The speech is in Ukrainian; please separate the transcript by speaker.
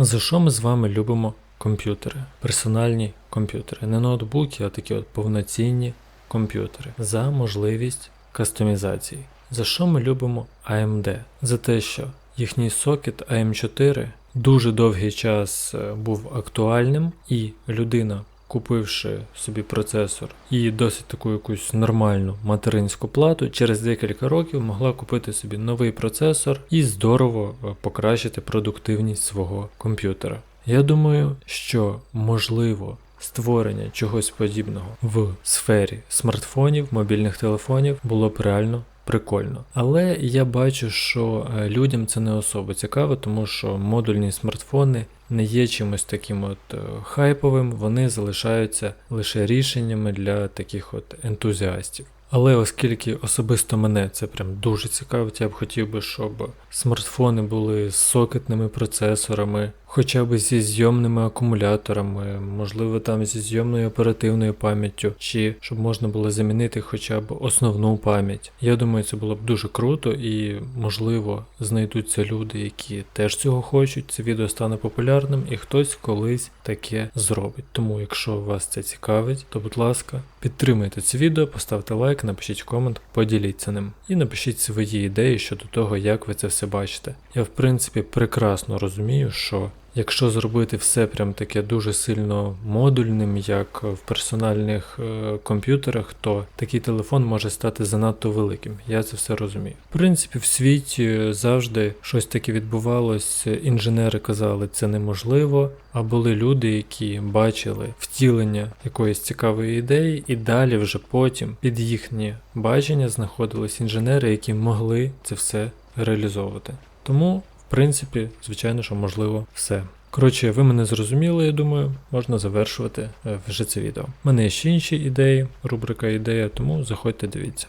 Speaker 1: За що ми з вами любимо комп'ютери? Персональні комп'ютери. Не ноутбуки, а такі от повноцінні комп'ютери. За можливість кастомізації. За що ми любимо AMD? За те, що їхній сокет AM4 дуже довгий час е, був актуальним, і людина, купивши собі процесор і досить таку якусь нормальну материнську плату, через декілька років могла купити собі новий процесор і здорово е, покращити продуктивність свого комп'ютера. Я думаю, що можливо створення чогось подібного в сфері смартфонів, мобільних телефонів було б реально прикольно. Але я бачу, що е, людям це не особо цікаво, тому що модульні смартфони не є чимось таким от е, хайповим, вони залишаються лише рішеннями для таких от ентузіастів. Але оскільки особисто мене це прям дуже цікавить, я б хотів би, щоб смартфони були з сокетними процесорами, хоча б зі зйомними акумуляторами, можливо там зі зйомною оперативною пам'яттю, чи щоб можна було замінити хоча б основну пам'ять. Я думаю, це було б дуже круто і можливо знайдуться люди, які теж цього хочуть. Це відео стане популярним і хтось колись таке зробить. Тому, якщо вас це цікавить, то будь ласка, підтримайте це відео, поставте лайк, напишіть комент, поділіться ним і напишіть свої ідеї щодо того, як ви це все бачите. Я в принципі прекрасно розумію, що Якщо зробити все прям таке дуже сильно модульним, як в персональних е, комп'ютерах, то такий телефон може стати занадто великим. Я це все розумію. В принципі, в світі завжди щось таке відбувалось. Інженери казали, це неможливо. А були люди, які бачили втілення якоїсь цікавої ідеї, і далі вже потім під їхнє бачення знаходились інженери, які могли це все реалізовувати. Тому принципі, звичайно, що можливо все. Коротше, ви мене зрозуміли, я думаю, можна завершувати е, вже це відео. У мене є ще інші ідеї, рубрика ідея, тому заходьте дивіться.